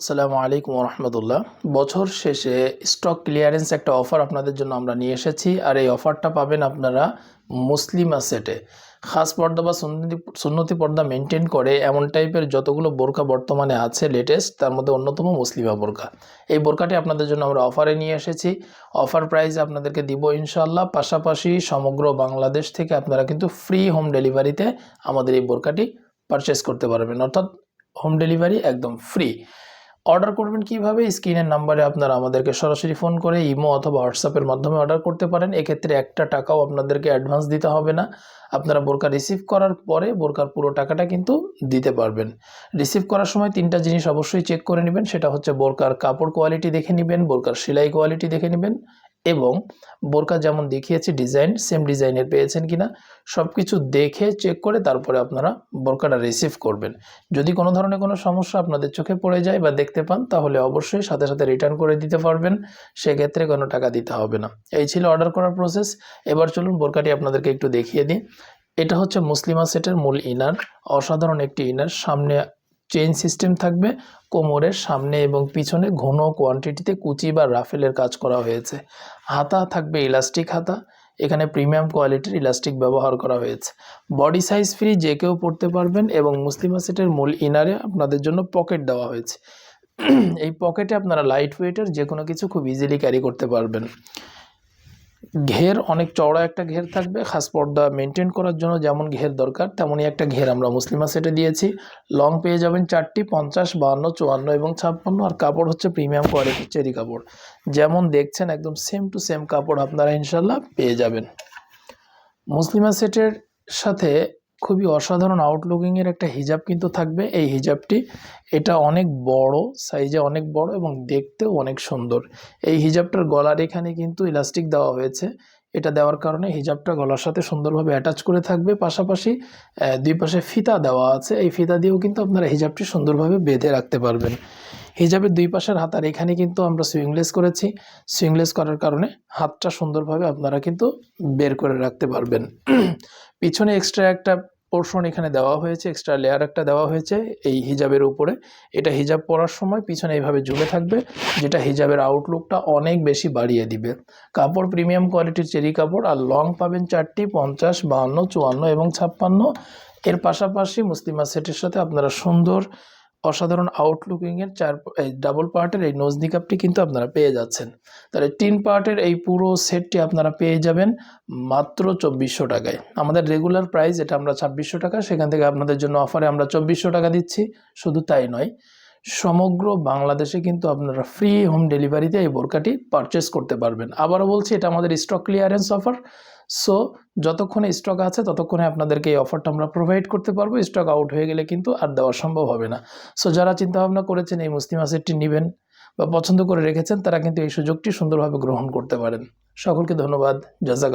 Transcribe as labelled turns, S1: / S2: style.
S1: আসসালামু আলাইকুম রহমতুল্লাহ বছর শেষে স্টক ক্লিয়ারেন্স একটা অফার আপনাদের জন্য আমরা নিয়ে এসেছি, আর এই অফারটা পাবেন আপনারা মুসলিমা সেটে খাস পর্দা বা সুন্নতি পর্দা মেনটেন করে এমন টাইপের যতগুলো বোরকা বর্তমানে আছে লেটেস্ট তার মধ্যে অন্যতম মুসলিমা বোরকা এই বোরকাটি আপনাদের জন্য আমরা অফারে নিয়ে এসেছি। অফার প্রাইস আপনাদেরকে দিব ইনশাল্লাহ পাশাপাশি সমগ্র বাংলাদেশ থেকে আপনারা কিন্তু ফ্রি হোম ডেলিভারিতে আমাদের এই বোরকাটি পারচেস করতে পারবেন। অর্থাৎ হোম ডেলিভারি একদম ফ্রি অর্ডার করবেন কীভাবে? স্ক্রিনের নাম্বারে আপনারা আমাদেরকে সরাসরি ফোন করে ইমো অথবা হোয়াটসঅ্যাপের মাধ্যমে অর্ডার করতে পারেন। এক্ষেত্রে একটা টাকাও আপনাদেরকে অ্যাডভান্স দিতে হবে না। আপনারা বোরকা রিসিভ করার পরে বোরকার পুরো টাকাটা কিন্তু দিতে পারবেন। রিসিভ করার সময় তিনটা জিনিস অবশ্যই চেক করে নেবেন। সেটা হচ্ছে বোরকার কাপড় কোয়ালিটি দেখে নেবেন, বোরকার সেলাই কোয়ালিটি দেখে নেবেন এবং বোরকা যেমন দেখিয়েছি ডিজাইন সেম ডিজাইনের পেয়েছেন কিনা সব কিছু দেখে চেক করে তারপরে আপনারা বোরকাটা রিসিভ করবেন। যদি কোনো ধরনের কোনো সমস্যা আপনাদের চোখে পড়ে যায় বা দেখতে পান, তাহলে অবশ্যই সাথে সাথে রিটার্ন করে দিতে পারবেন। সেক্ষেত্রে কোনো টাকা দিতে হবে না। এই ছিল অর্ডার করার প্রসেস এবার চলুন বোরকাটি আপনাদেরকে একটু দেখিয়ে দিই। এটা হচ্ছে মুসলিমা সেটের মূল ইনার অসাধারণ একটি ইনার সামনে চেইন সিস্টেম থাকবে, কোমরের সামনে এবং পিছনে ঘন কোয়ান্টিটিতে কুচি বা রাফেলের কাজ করা হয়েছে। হাতা থাকবে ইলাস্টিক হাতা, এখানে প্রিমিয়াম কোয়ালিটির ইলাস্টিক ব্যবহার করা হয়েছে। বডি সাইজ ফ্রি যে কেউ পড়তে পারবেন এবং মুসলিমা সেটের মূল ইনারে আপনাদের জন্য পকেট দেওয়া হয়েছে। এই পকেটে আপনারা লাইট ওয়েটের যে কোনো কিছু খুব ইজিলি ক্যারি করতে পারবেন। ঘের, অনেক চওড়া একটা ঘের থাকবে। খাস পর্দা মেনটেন করার জন্য যেমন ঘের দরকার, তেমনই একটা ঘের আমরা মুসলিমা সেটে দিয়েছি। লং পেয়ে যাবেন চারটি, পঞ্চাশ, বাহান্ন, চুয়ান্ন এবং ছাপ্পান্ন। আর কাপড় হচ্ছে প্রিমিয়াম কোয়ালিটির চেরি কাপড়। যেমন দেখছেন একদম সেম টু সেম কাপড় আপনারা ইনশাল্লাহ পেয়ে যাবেন। মুসলিমা সেটের সাথে খুবই অসাধারণ আউটলুকিংয়ের একটা হিজাব কিন্তু থাকবে। এই হিজাবটি এটা অনেক বড় সাইজে অনেক বড় এবং দেখতেও অনেক সুন্দর। এই হিজাবটার গলার এখানে কিন্তু ইলাস্টিক দেওয়া হয়েছে। এটা দেওয়ার কারণে হিজাবটা গলার সাথে সুন্দরভাবে অ্যাটাচ করে থাকবে। পাশাপাশি দুই পাশে ফিতা দেওয়া আছে। এই ফিতা দিয়েও কিন্তু আপনারা হিজাবটি সুন্দরভাবে বেঁধে রাখতে পারবেন। হিজাবের দুই পাশের হাতার এখানে কিন্তু আমরা সুইংলেস করেছি। সুইংলেস করার কারণে হাতটা সুন্দরভাবে আপনারা কিন্তু বের করে রাখতে পারবেন। পিছনে এক্সট্রা একটা পোর্শন এখানে দেওয়া হয়েছে এক্সট্রা লেয়ার একটা দেওয়া হয়েছে, এই হিজাবের উপরে। এটা হিজাব পরার সময় পিছনে এইভাবে ঝুলে থাকবে, যেটা হিজাবের আউটলুকটা অনেক বেশি বাড়িয়ে দিবে। কাপড় প্রিমিয়াম কোয়ালিটির চেরি কাপড় আর লং পাবেন চারটি, পঞ্চাশ, বাহান্ন, চুয়ান্ন এবং ছাপ্পান্ন। এর পাশাপাশি মুসলিমা সেটের সাথে আপনারা সুন্দর অসাধারণ আউটলুকিংয়ের চার, এই ডাবল পার্টের এই নজনি কাপটি কিন্তু আপনারা পেয়ে যাচ্ছেন। তাহলে তিন পার্টের এই পুরো সেটটি আপনারা পেয়ে যাবেন মাত্র চব্বিশশো টাকায়। আমাদের রেগুলার প্রাইস এটা আমরা ছাব্বিশশো টাকা, সেখান থেকে আপনাদের জন্য অফারে আমরা চব্বিশশো টাকা দিচ্ছি। শুধু তাই নয় সমগ্র বাংলাদেশে কিন্তু আপনারা ফ্রি হোম ডেলিভারিতে এই বোরকাটি পারচেস করতে পারবেন। আবারও বলছি, এটা আমাদের স্টক ক্লিয়ারেন্স অফার সো যতক্ষণে স্টক আছে, ততক্ষণে আপনাদেরকে এই অফারটা আমরা প্রোভাইড করতে পারব। স্টক আউট হয়ে গেলে কিন্তু আর দেওয়া সম্ভব হবে না। সো যারা চিন্তাভাবনা করেছেন এই মুসলিম আসেটটি নেবেন বা পছন্দ করে রেখেছেন, তারা কিন্তু এই সুযোগটি সুন্দরভাবে গ্রহণ করতে পারেন। সকলকে ধন্যবাদ। জাজাক